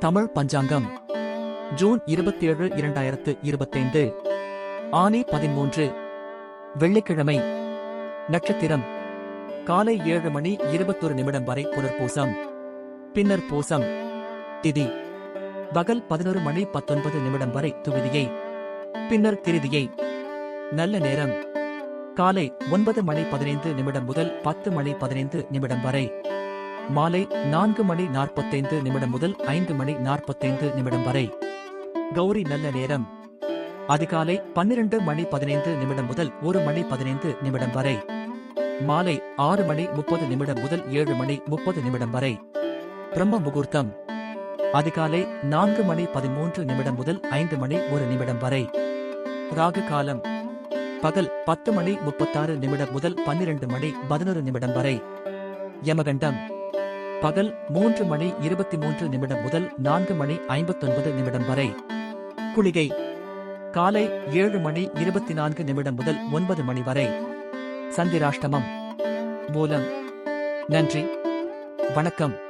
தமிழ் பஞ்சாங்கம். June இருபத்தி ஏழு இரண்டாயிரத்து இருபத்தைந்து. ஆனி பதிமூன்று. வெள்ளிக்கிழமை. நட்சத்திரம். காலை ஏழு மணி இருபத்தொரு நிமிடம் வரை புனர்பூசம் பின்னர் பூசம். திதி. பகல் பதினொரு மணி பத்தொன்பது நிமிடம் வரை துவிதியை பின்னர் திருதியை. நல்ல நேரம். காலை ஒன்பது மணி பதினைந்து நிமிடம் முதல் பத்து மணி பதினைந்து நிமிடம் வரை. மாலை நான்கு மணி நாற்பத்தைந்து நிமிடம் முதல் ஐந்து மணி நாற்பத்தைந்து நிமிடம் வரை. கௌரி நல்ல நேரம். அதிகாலை பன்னிரண்டு மணி பதினைந்து நிமிடம் முதல் ஒரு மணி பதினைந்து நிமிடம் வரை. மாலை ஆறு மணி முப்பது நிமிடம் முதல் ஏழு மணி முப்பது நிமிடம் வரை. பிரம்ம முகூர்த்தம். அதிகாலை நான்கு மணி பதிமூன்று நிமிடம் முதல் ஐந்து மணி ஒரு நிமிடம் வரை. ராகு காலம். பகல் பத்து மணி முப்பத்தாறு நிமிடம் முதல் பன்னிரண்டு மணி பதினொரு நிமிடம் வரை. யமகண்டம். பகல் மூன்று மணி இருபத்தி மூன்று நிமிடம் முதல் நான்கு மணி ஐம்பத்தொன்பது நிமிடம் வரை. குளிகை. காலை ஏழு மணி இருபத்தி நான்கு நிமிடம் முதல் ஒன்பது மணி வரை. சந்திராஷ்டமம். மூலம். நன்றி. வணக்கம்.